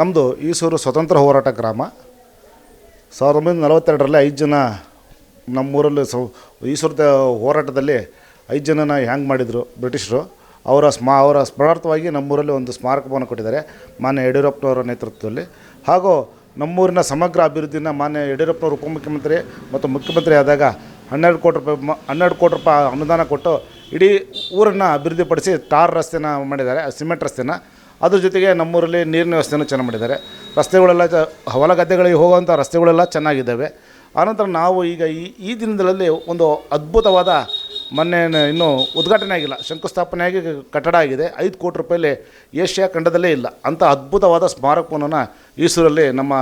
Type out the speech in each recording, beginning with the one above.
ನಮ್ಮದು ಈಸೂರು ಸ್ವತಂತ್ರ ಹೋರಾಟ ಗ್ರಾಮ. ಸಾವಿರದ ಒಂಬೈನೂರ ನಲವತ್ತೆರಡರಲ್ಲಿ ಐದು ಜನ ನಮ್ಮೂರಲ್ಲಿ ಸೌ, ಈಸೂರದ ಹೋರಾಟದಲ್ಲಿ ಐದು ಜನನ ಹ್ಯಾಂಗ್ ಮಾಡಿದರು ಬ್ರಿಟಿಷರು. ಅವರ ಸ್ಮಾ, ಅವರ ಸ್ಮರಣಾರ್ಥವಾಗಿ ನಮ್ಮೂರಲ್ಲಿ ಒಂದು ಸ್ಮಾರಕವನ್ನು ಕೊಟ್ಟಿದ್ದಾರೆ, ಮಾನ್ಯ ಯಡಿಯೂರಪ್ಪನವರ ನೇತೃತ್ವದಲ್ಲಿ. ಹಾಗೂ ನಮ್ಮೂರಿನ ಸಮಗ್ರ ಅಭಿವೃದ್ಧಿನ ಮಾನ್ಯ ಯಡಿಯೂರಪ್ಪನವರು ಉಪಮುಖ್ಯಮಂತ್ರಿ ಮತ್ತು ಮುಖ್ಯಮಂತ್ರಿ ಆದಾಗ ಹನ್ನೆರಡು ಕೋಟಿ ರೂಪಾಯಿ ಹನ್ನೆರಡು ಕೋಟಿ ರೂಪಾಯಿ ಅನುದಾನ ಕೊಟ್ಟು ಇಡೀ ಊರನ್ನು ಅಭಿವೃದ್ಧಿಪಡಿಸಿ ಟಾರ್ ರಸ್ತೆನ ಮಾಡಿದ್ದಾರೆ, ಸಿಮೆಂಟ್ ರಸ್ತೆನ. ಅದ್ರ ಜೊತೆಗೆ ನಮ್ಮೂರಲ್ಲಿ ನೀರಿನ ವ್ಯವಸ್ಥೆಯನ್ನು ಚೆನ್ನಾಗಿ ಮಾಡಿದ್ದಾರೆ. ರಸ್ತೆಗಳೆಲ್ಲ ಚ ಹೊಲ ಗದ್ದೆಗಳಿಗೆ ಹೋಗುವಂಥ ರಸ್ತೆಗಳೆಲ್ಲ ಚೆನ್ನಾಗಿದ್ದಾವೆ. ಆನಂತರ ನಾವು ಈಗ ಈ ಈ ದಿನದಲ್ಲಿ ಒಂದು ಅದ್ಭುತವಾದ ಮೊನ್ನೆ ಇನ್ನೂ ಉದ್ಘಾಟನೆ ಆಗಿಲ್ಲ. ಶಂಕುಸ್ಥಾಪನೆಯಾಗಿ ಕಟ್ಟಡ ಆಗಿದೆ. ಐದು ಕೋಟಿ ರೂಪಾಯಲ್ಲಿ ಏಷ್ಯಾ ಖಂಡದಲ್ಲೇ ಇಲ್ಲ. ಅಂಥ ಅದ್ಭುತವಾದ ಸ್ಮಾರಕವನ್ನು ಈಸೂರಲ್ಲಿ ನಮ್ಮ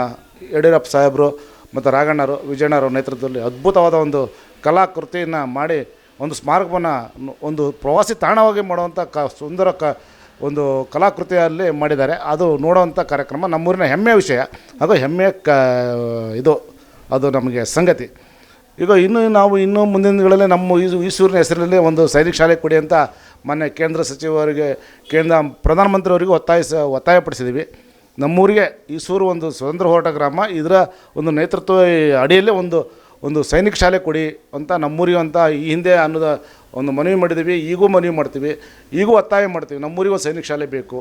ಯಡಿಯೂರಪ್ಪ ಸಾಹೇಬರು ಮತ್ತು ರಾಘಣ್ಣರು ವಿಜಯಣ್ಣರ ನೇತೃತ್ವದಲ್ಲಿ ಅದ್ಭುತವಾದ ಒಂದು ಕಲಾಕೃತಿಯನ್ನು ಮಾಡಿ ಒಂದು ಸ್ಮಾರಕವನ್ನು ಒಂದು ಪ್ರವಾಸಿ ತಾಣವಾಗಿ ಮಾಡುವಂಥ ಕ, ಸುಂದರ ಕ ಒಂದು ಕಲಾಕೃತಿಯಲ್ಲಿ ಮಾಡಿದ್ದಾರೆ. ಅದು ನೋಡೋವಂಥ ಕಾರ್ಯಕ್ರಮ ನಮ್ಮೂರಿನ ಹೆಮ್ಮೆಯ ವಿಷಯ. ಅದು ಹೆಮ್ಮೆಯ ಕ, ಇದು, ಅದು ನಮಗೆ ಸಂಗತಿ. ಈಗ ಇನ್ನೂ ನಾವು ಇನ್ನೂ ಮುಂದಿನ ದಿನಗಳಲ್ಲಿ ನಮ್ಮ ಈಸೂರಿನ ಹೆಸರಲ್ಲಿ ಒಂದು ಸೈನಿಕ ಶಾಲೆ ಕೊಡಿ ಅಂತ ಮೊನ್ನೆ ಕೇಂದ್ರ ಸಚಿವರಿಗೆ, ಕೇಂದ್ರ ಪ್ರಧಾನಮಂತ್ರಿಯವರಿಗೆ ಒತ್ತಾಯಿಸ, ಒತ್ತಾಯಪಡಿಸಿದ್ದೀವಿ. ನಮ್ಮೂರಿಗೆ ಈಸೂರು ಒಂದು ಸ್ವತಂತ್ರ ಹೋರಾಟ ಗ್ರಾಮ. ಇದರ ಒಂದು ನೇತೃತ್ವ ಅಡಿಯಲ್ಲೇ ಒಂದು ಒಂದು ಸೈನಿಕ ಶಾಲೆ ಕೊಡಿ ಅಂತ ನಮ್ಮೂರಿಗೆ ಅಂತ ಈ ಹಿಂದೆ ಅನ್ನೋದ ಒಂದು ಮನವಿ ಮಾಡಿದ್ದೀವಿ, ಈಗೂ ಮನವಿ ಮಾಡ್ತೀವಿ, ಈಗೂ ಒತ್ತಾಯ ಮಾಡ್ತೀವಿ, ನಮ್ಮೂರಿಗೆ ಸೈನಿಕ ಶಾಲೆ ಬೇಕು.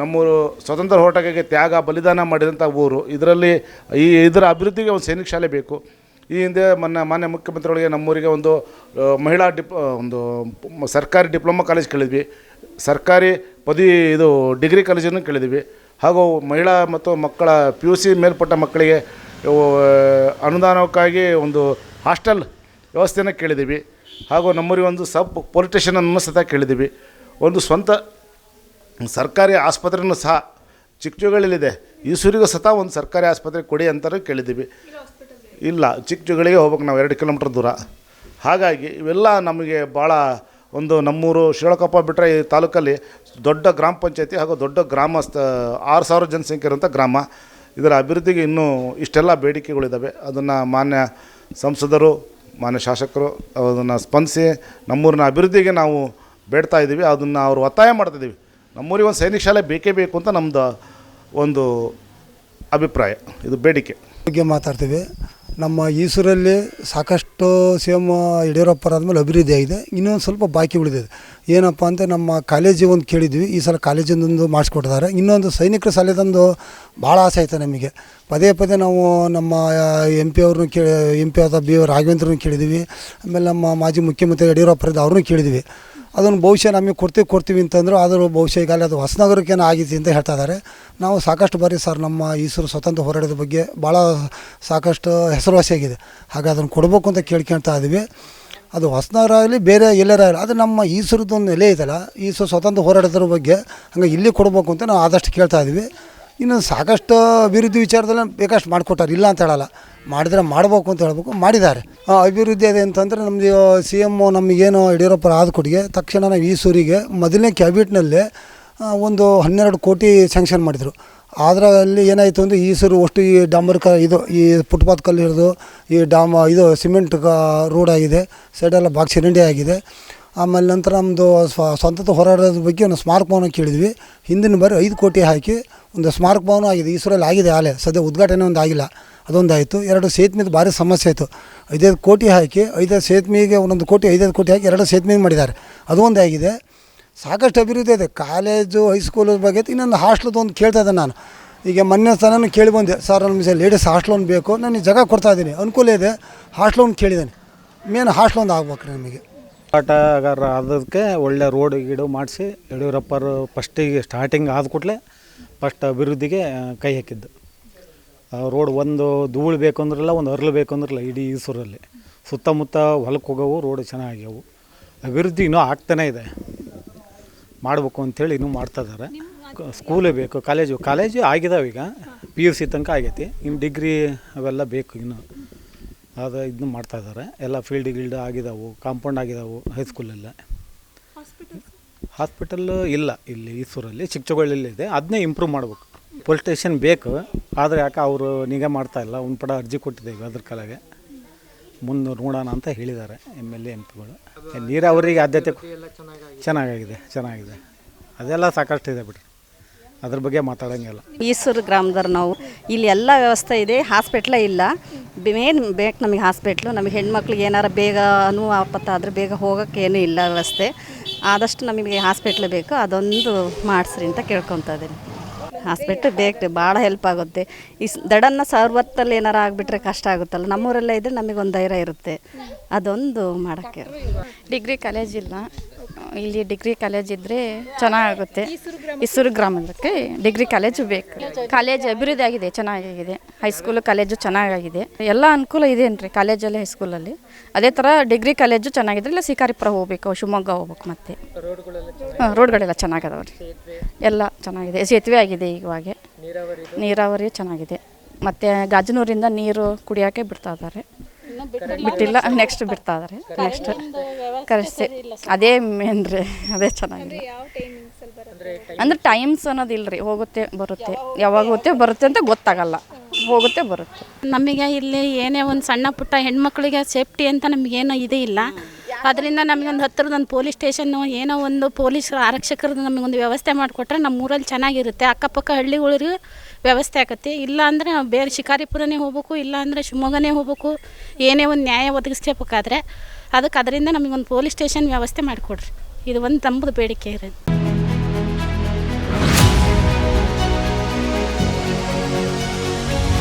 ನಮ್ಮೂರು ಸ್ವತಂತ್ರ ಹೋರಾಟಕ್ಕೆ ತ್ಯಾಗ, ಬಲಿದಾನ ಮಾಡಿದಂಥ ಊರು, ಇದರಲ್ಲಿ ಈ ಇದರ ಅಭಿವೃದ್ಧಿಗೆ ಒಂದು ಸೈನಿಕ ಶಾಲೆ ಬೇಕು. ಈ ಹಿಂದೆ ಮೊನ್ನೆ ಮಾನ್ಯ ಮುಖ್ಯಮಂತ್ರಿಗಳಿಗೆ ನಮ್ಮೂರಿಗೆ ಒಂದು ಮಹಿಳಾ ಡಿಪ್ ಒಂದು ಸರ್ಕಾರಿ ಡಿಪ್ಲೊಮಾ ಕಾಲೇಜ್ ಕೇಳಿದ್ವಿ. ಸರ್ಕಾರಿ ಪದವಿ ಇದು ಡಿಗ್ರಿ ಕಾಲೇಜನ್ನು ಕೇಳಿದ್ವಿ. ಹಾಗೂ ಮಹಿಳಾ ಮತ್ತು ಮಕ್ಕಳ ಪಿ ಯು ಸಿ ಮೇಲ್ಪಟ್ಟ ಮಕ್ಕಳಿಗೆ ಅನುದಾನಕ್ಕಾಗಿ ಒಂದು ಹಾಸ್ಟೆಲ್ ವ್ಯವಸ್ಥೆಯನ್ನು ಕೇಳಿದ್ದೀವಿ. ಹಾಗೂ ನಮ್ಮೂರಿಗೆ ಒಂದು ಸಬ್ ಪೊಲೀಸ್ ಸ್ಟೇಷನನ್ನು ಸಹ ಕೇಳಿದ್ದೀವಿ. ಒಂದು ಸ್ವಂತ ಸರ್ಕಾರಿ ಆಸ್ಪತ್ರೆಯೂ ಸಹ ಚಿಕ್ಕಜುಗಳಲ್ಲಿದೆ ಈಸೂರಿಗೂ ಸಹ ಒಂದು ಸರ್ಕಾರಿ ಆಸ್ಪತ್ರೆ ಕೊಡಿ ಅಂತಲೂ ಕೇಳಿದ್ದೀವಿ. ಇಲ್ಲ ಚಿಕ್ಕಜುಗಳಿಗೆ ಹೋಗ್ಬೇಕು ನಾವು, ಎರಡು ಕಿಲೋಮೀಟ್ರ್ ದೂರ. ಹಾಗಾಗಿ ಇವೆಲ್ಲ ನಮಗೆ ಭಾಳ ಒಂದು ನಮ್ಮೂರು ಶಿಳಕೊಪ್ಪ ಬಿಟ್ಟರೆ ಈ ತಾಲೂಕಲ್ಲಿ ದೊಡ್ಡ ಗ್ರಾಮ ಪಂಚಾಯತಿ ಹಾಗೂ ದೊಡ್ಡ ಗ್ರಾಮಸ್ಥ, ಆರು ಸಾವಿರ ಜನಸಂಖ್ಯೆ ಇರುವಂಥ ಗ್ರಾಮ. ಇದರ ಅಭಿವೃದ್ಧಿಗೆ ಇನ್ನೂ ಇಷ್ಟೆಲ್ಲ ಬೇಡಿಕೆಗಳಿದ್ದಾವೆ. ಅದನ್ನು ಮಾನ್ಯ ಸಂಸದರು, ಮಾನ್ಯ ಶಾಸಕರು ಅದನ್ನು ಸ್ಪಂದಿಸಿ ನಮ್ಮೂರಿನ ಅಭಿವೃದ್ಧಿಗೆ ನಾವು ಬೇಡ್ತಾ ಇದ್ದೀವಿ. ಅದನ್ನು ಅವರು ಒತ್ತಾಯ ಮಾಡ್ತಿದ್ದೀವಿ ನಮ್ಮೂರಿಗೆ ಒಂದು ಸೈನಿಕ ಶಾಲೆ ಬೇಕೇ ಬೇಕು ಅಂತ ನಮ್ಮದು ಒಂದು ಅಭಿಪ್ರಾಯ. ಇದು ಬೇಡಿಕೆ. ಬಗ್ಗೆ ಮಾತಾಡ್ತೀವಿ. ನಮ್ಮ ಈಸೂರಲ್ಲಿ ಸಾಕಷ್ಟು ಸಿ ಎಂ ಯಡಿಯೂರಪ್ಪರಾದ್ಮೇಲೆ ಅಭಿವೃದ್ಧಿ ಆಗಿದೆ. ಇನ್ನೊಂದು ಸ್ವಲ್ಪ ಬಾಕಿ ಉಳಿದಿದೆ. ಏನಪ್ಪ ಅಂತ ನಮ್ಮ ಕಾಲೇಜಿಗೆ ಒಂದು ಕೇಳಿದ್ವಿ. ಈ ಸಲ ಕಾಲೇಜಿಂದೊಂದು ಮಾಡಿಸ್ಕೊಟ್ಟಿದ್ದಾರೆ. ಇನ್ನೊಂದು ಸೈನಿಕರ ಶಾಲೆದೊಂದು ಭಾಳ ಆಸೆ ಆಯಿತು ನಮಗೆ. ಪದೇ ಪದೇ ನಾವು ನಮ್ಮ ಎಂ ಪಿ ಅವ್ರನ್ನೂ ಕೇಳಿ, ಎಂ ಪಿ ಆದ ಬಿ ರಾಘವೇಂದ್ರನ ಕೇಳಿದ್ವಿ. ಆಮೇಲೆ ನಮ್ಮ ಮಾಜಿ ಮುಖ್ಯಮಂತ್ರಿ ಯಡಿಯೂರಪ್ಪರದ್ದು ಅವ್ರನ್ನೂ ಕೇಳಿದ್ವಿ. ಅದನ್ನು ಭವಿಷ್ಯ ನಮಗೆ ಕೊಡ್ತೀವಿ ಕೊಡ್ತೀವಿ ಅಂತಂದರು ಆದರೂ ಬಹುಶಃ ಈಗಾಗಲೇ ಅದು ಹೊಸನಗರಕ್ಕೇನೋ ಆಗಿದೆ ಅಂತ ಹೇಳ್ತಾ ಇದ್ದಾರೆ. ನಾವು ಸಾಕಷ್ಟು ಬಾರಿ ಸರ್ ನಮ್ಮ ಈಸರು ಸ್ವತಂತ್ರ ಹೋರಾಟದ ಬಗ್ಗೆ ಭಾಳ ಸಾಕಷ್ಟು ಹೆಸರುವಾಸಿಯಾಗಿದೆ ಹಾಗೆ ಅದನ್ನು ಕೊಡಬೇಕು ಅಂತ ಕೇಳ್ಕೊಳ್ತಾ ಇದ್ದೀವಿ. ಅದು ಹೊಸನಗರ ಆಗಲಿ, ಬೇರೆ ಎಲ್ಲರ ಆಗಲಿ, ಅದು ನಮ್ಮ ಈಸರದ್ದು ನೆಲೆ ಐತಲ್ಲ ಈಸೂರು ಸ್ವತಂತ್ರ ಹೋರಾಟದ ಬಗ್ಗೆ ಹಂಗೆ ಇಲ್ಲಿ ಕೊಡಬೇಕು ಅಂತ ನಾವು ಆದಷ್ಟು ಕೇಳ್ತಾ ಇದ್ದೀವಿ. ಇನ್ನು ಸಾಕಷ್ಟು ಅಭಿವೃದ್ಧಿ ವಿಚಾರದಲ್ಲಿ ಬೇಕಷ್ಟು ಮಾಡಿಕೊಟ್ಟಾರೆ, ಇಲ್ಲ ಅಂತ ಹೇಳಲ್ಲ. ಮಾಡಿದರೆ ಮಾಡಬೇಕು ಅಂತ ಹೇಳಬೇಕು, ಮಾಡಿದ್ದಾರೆ. ಅಭಿವೃದ್ಧಿ ಅದೇ ಅಂತಂದರೆ ನಮ್ಮದು ಸಿ ಎಮ್ಮು ನಮಗೇನು ಯಡಿಯೂರಪ್ಪ ಆದ ಕೊಡುಗೆ, ತಕ್ಷಣ ನಾವು ಈಸೂರಿಗೆ ಮೊದಲನೇ ಕ್ಯಾಬಿನೆಟ್ನಲ್ಲಿ ಒಂದು ಹನ್ನೆರಡು ಕೋಟಿ ಸ್ಯಾಂಕ್ಷನ್ ಮಾಡಿದರು. ಆದರೆ ಅಲ್ಲಿ ಏನಾಯಿತು ಅಂದರೆ ಈಸೂರು ಅಷ್ಟು ಈ ಡಾಂಬರ್ ಕ, ಇದು, ಈ ಫುಟ್ಪಾತ್ ಕಲ್ಲು ಹಿಡಿದು ಈ ಡಾಮ, ಇದು ಸಿಮೆಂಟ್ ರೋಡ್ ಆಗಿದೆ ಸೈಡೆಲ್ಲ ಬಾಕ್ಸ್ ಚರಂಡಿ ಆಗಿದೆ. ಆಮೇಲೆ ನಂತರ ನಮ್ಮದು ಸ್ವ ಸ್ವಂತತ ಹೋರಾಟದ ಬಗ್ಗೆ ಒಂದು ಸ್ಮಾರಕ ಭವನ ಕೇಳಿದ್ವಿ. ಹಿಂದಿನ ಬಾರಿ ಐದು ಕೋಟಿ ಹಾಕಿ ಒಂದು ಸ್ಮಾರಕ ಭವನ ಆಗಿದೆ. ಇಸ್ರೋಲ್ಲಿ ಆಗಿದೆ ಆಲೆ. ಸದ್ಯ ಉದ್ಘಾಟನೆ ಒಂದು ಆಗಿಲ್ಲ. ಅದೊಂದಾಯಿತು. ಎರಡು ಸೇತುವೆದು ಭಾರಿ ಸಮಸ್ಯೆ ಆಯಿತು. ಐದೈದು ಕೋಟಿ ಹಾಕಿ, ಐದೈದು ಸೇತುವೆಗೆ ಒಂದೊಂದು ಕೋಟಿ, ಐದೈದು ಕೋಟಿ ಹಾಕಿ ಎರಡು ಸೇತುವೆ ಮಾಡಿದ್ದಾರೆ. ಅದು ಒಂದು ಆಗಿದೆ. ಸಾಕಷ್ಟು ಅಭಿವೃದ್ಧಿ ಇದೆ. ಕಾಲೇಜು, ಹೈಸ್ಕೂಲ್ ಬಗ್ಗೆ. ಇನ್ನೊಂದು ಹಾಸ್ಟ್ಲದ್ದು ಒಂದು ಕೇಳ್ತಾ ಇದ್ದೆ ನಾನು. ಈಗ ಮೊನ್ನೆ ಸ್ಥಾನ ಕೇಳಿ ಬಂದೆ. ಸರ್, ನಮಗೆ ಲೇಡೀಸ್ ಹಾಸ್ಟ್ಲ್ ಒಂದು ಬೇಕು. ನಾನು ಜಾಗ ಕೊಡ್ತಾ ಇದ್ದೀನಿ. ಅನುಕೂಲ ಇದೆ. ಹಾಸ್ಟ್ಲ್ ಒಂದು ಕೇಳಿದ್ದೇನೆ. ಮೇನ್ ಹಾಸ್ಟ್ಲ್ ಒಂದು ಆಗ್ಬೇಕು ನಮಗೆ. ಹೋರಾಟಗಾರ ಆದದಕ್ಕೆ ಒಳ್ಳೆ ರೋಡ್ ಗೀಡು ಮಾಡಿಸಿ ಯಡಿಯೂರಪ್ಪರು ಫಸ್ಟಿಗೆ ಸ್ಟಾರ್ಟಿಂಗ್ ಆದ ಕೂಡಲೇ ಫಸ್ಟ್ ಅಭಿವೃದ್ಧಿಗೆ ಕೈ ಹಾಕಿದ್ದು. ಆ ರೋಡ್ ಒಂದು ಧೂಳು ಬೇಕು ಅಂದ್ರಲ್ಲ ಒಂದು ಅರ್ಲು ಬೇಕು ಅಂದ್ರಲ್ಲ ಇಡೀ ಈಸೂರಲ್ಲಿ. ಸುತ್ತಮುತ್ತ ಹೊಲಕ್ಕೆ ಹೋಗೋವು ರೋಡ್ ಚೆನ್ನಾಗ್ಯಾವು. ಅಭಿವೃದ್ಧಿ ಇನ್ನೂ ಆಗ್ತಾನೇ ಇದೆ. ಮಾಡಬೇಕು ಅಂಥೇಳಿ ಇನ್ನೂ ಮಾಡ್ತಾ ಇದ್ದಾರೆ. ಸ್ಕೂಲೇ ಬೇಕು ಕಾಲೇಜು ಕಾಲೇಜು ಆಗಿದಾವೆ ಈಗ. ಪಿ ಯು ಸಿ ತನಕ ಆಗೈತಿ. ಇನ್ನು ಡಿಗ್ರಿ ಅವೆಲ್ಲ ಬೇಕು ಇನ್ನು. ಅದು ಇದನ್ನು ಮಾಡ್ತಾಯಿದ್ದಾರೆ ಎಲ್ಲ ಫೀಲ್ಡ್ ಗಿಲ್ಡ್ ಆಗಿದಾವು ಕಾಂಪೌಂಡ್ ಆಗಿದಾವು ಹೈಸ್ಕೂಲೆಲ್ಲ ಹಾಸ್ಪಿಟಲ್ ಇಲ್ಲ ಇಲ್ಲಿ ಈಸೂರಲ್ಲಿ ಚಿಕ್ಕಚೊಗೊಳ್ಳಲ್ಲಿ ಇದೆ. ಅದನ್ನೇ ಇಂಪ್ರೂವ್ ಮಾಡಬೇಕು. ಪೊಲೀಸ್ ಸ್ಟೇಷನ್ ಬೇಕು ಆದರೆ ಯಾಕೆ ಅವರು ನಿಗಾ ಮಾಡ್ತಾ ಇಲ್ಲ? ಒಂದು ಪಡ ಅರ್ಜಿ ಕೊಟ್ಟಿದ್ದೇವೆ ಅದ್ರ ಕಾಲಾಗೆ. ಮುಂದೆ ನೋಡೋಣ ಅಂತ ಹೇಳಿದ್ದಾರೆ ಎಂ ಎಲ್ ಎ ಎಂ ಪಿಗಳು. ನೀರಾವರಿಗೆ ಆದ್ಯತೆ ಚೆನ್ನಾಗಾಗಿದೆ. ಚೆನ್ನಾಗಿದೆ. ಅದೆಲ್ಲ ಸಾಕಷ್ಟು ಇದೆ ಬಿಡ್ರಿ. ಅದ್ರ ಬಗ್ಗೆ ಮಾತಾಡೋಂಗಿಲ್ಲ ಈಸೂರು ಗ್ರಾಮದವ್ರು ನಾವು. ಇಲ್ಲಿ ಎಲ್ಲ ವ್ಯವಸ್ಥೆ ಇದೆ ಹಾಸ್ಪಿಟ್ಲೇ ಇಲ್ಲ. ಮೇನ್ ಬೇಕು ನಮಗೆ ಹಾಸ್ಪಿಟ್ಲು. ನಮಗೆ ಹೆಣ್ಮಕ್ಳಿಗೆ ಏನಾರು ಬೇಗ ಅನು ಆಪತ್ತ ಆದರೆ ಬೇಗ ಹೋಗೋಕ್ಕೇನು ಏನೂ ಇಲ್ಲ ವ್ಯವಸ್ಥೆ. ಆದಷ್ಟು ನಮಗೆ ಹಾಸ್ಪಿಟ್ಲ್ ಬೇಕು. ಅದೊಂದು ಮಾಡಿಸ್ರಿ ಅಂತ ಕೇಳ್ಕೊತಾ ಇದ್ದೀನಿ. ಹಾಸ್ಪಿಟ್ಲ್ ಬೇಕು ಭಾಳ ಹೆಲ್ಪ್ ಆಗುತ್ತೆ. ಈ ಸ್- ದಡನ್ನ ಸರ್ವತ್ತಲ್ಲಿ ಏನಾರು ಆಗಿಬಿಟ್ರೆ ಕಷ್ಟ ಆಗುತ್ತಲ್ಲ ನಮ್ಮೂರಲ್ಲೇ ಇದ್ದರೆ ನಮಗೊಂದು ಧೈರ್ಯ ಇರುತ್ತೆ. ಅದೊಂದು ಮಾಡೋಕ್ಕೆ. ಡಿಗ್ರಿ ಕಾಲೇಜ್ ಇಲ್ಲ. ಇಲ್ಲಿ ಡಿಗ್ರಿ ಕಾಲೇಜ್ ಇದ್ದರೆ ಚೆನ್ನಾಗುತ್ತೆ ಇಸೂರು ಗ್ರಾಮಕ್ಕೆ ಡಿಗ್ರಿ ಕಾಲೇಜು ಬೇಕು. ಕಾಲೇಜ್ ಅಭಿವೃದ್ಧಿ ಆಗಿದೆ, ಚೆನ್ನಾಗಿದೆ. ಹೈಸ್ಕೂಲು ಕಾಲೇಜು ಚೆನ್ನಾಗಿದೆ ಎಲ್ಲ ಅನುಕೂಲ ಇದೆ ಏನ್ರಿ ಕಾಲೇಜಲ್ಲಿ ಹೈಸ್ಕೂಲಲ್ಲಿ ಅದೇ ಥರ ಡಿಗ್ರಿ ಕಾಲೇಜು ಚೆನ್ನಾಗಿದ್ರೆ ಇಲ್ಲ ಶಿಕಾರಿಪುರ ಹೋಗ್ಬೇಕು, ಶಿವಮೊಗ್ಗ ಹೋಗ್ಬೇಕು ಮತ್ತೆ. ರೋಡ್ಗಳೆಲ್ಲ ಚೆನ್ನಾಗಿದಾವೆ ರೀ ಎಲ್ಲ ಚೆನ್ನಾಗಿದೆ. ಸೇತುವೆ ಆಗಿದೆ ಇವಾಗ. ನೀರಾವರಿ ಚೆನ್ನಾಗಿದೆ. ಮತ್ತು ಗಾಜನೂರಿಂದ ನೀರು ಕುಡಿಯೋಕ್ಕೆ ಬಿಡ್ತಾ ಇದ್ದಾರೆ. ಬಿಟ್ಟಿಲ್ಲ ನೆಕ್ಸ್ಟ್ ಬಿಡ್ತಾ ಇದಾರೆ ನೆಕ್ಸ್ಟ್ ಕರೆಸ್ತೆ. ಅದೇ ಮೇನ್ ರೀ ಅದೇ ಚೆನ್ನಾಗಿದೆ. ಅಂದ್ರೆ ಟೈಮ್ಸ್ ಅನ್ನೋದು ರೀ ಹೋಗುತ್ತೆ ಬರುತ್ತೆ. ಯಾವಾಗ ಹೋಗುತ್ತೆ? ಬರುತ್ತೆ ಅಂತ ಗೊತ್ತಾಗಲ್ಲ. ಹೋಗುತ್ತೆ ಬರುತ್ತೆ. ನಮಗೆ ಇಲ್ಲಿ ಏನೇ ಒಂದು ಸಣ್ಣ ಪುಟ್ಟ ಹೆಣ್ಮಕ್ಳಿಗೆ ಸೇಫ್ಟಿ ಅಂತ ನಮಗೇನೋ ಇದೇ ಇಲ್ಲ. ಅದರಿಂದ ನಮಗೊಂದು ಹತ್ತಿರದ ಒಂದು ಪೊಲೀಸ್ ಸ್ಟೇಷನ್ನು ಏನೋ ಒಂದು ಪೊಲೀಸ್ ಆರಕ್ಷಕರದ್ದು ನಮಗೊಂದು ವ್ಯವಸ್ಥೆ ಮಾಡಿಕೊಟ್ರೆ ನಮ್ಮ ಊರಲ್ಲಿ ಚೆನ್ನಾಗಿರುತ್ತೆ. ಅಕ್ಕಪಕ್ಕ ಹಳ್ಳಿಗಳಿಗೆ ವ್ಯವಸ್ಥೆ ಆಗತ್ತೆ. ಇಲ್ಲ ಅಂದರೆ ಬೇರೆ ಶಿಕಾರಿಪುರನೇ ಹೋಗ್ಬೇಕು ಇಲ್ಲ ಅಂದರೆ ಶಿವಮೊಗ್ಗನೇ ಹೋಗ್ಬೇಕು, ಏನೇ ಒಂದು ನ್ಯಾಯ ಒದಗಿಸ್ಬೇಕಾದ್ರೆ ಅದಕ್ಕೆ ಅದರಿಂದ ನಮಗೊಂದು ಪೊಲೀಸ್ ಸ್ಟೇಷನ್ ವ್ಯವಸ್ಥೆ ಮಾಡಿಕೊಡ್ರಿ. ಇದು ಒಂದು ತಂಬುದು ಬೇಡಿಕೆ ಇರೋದು.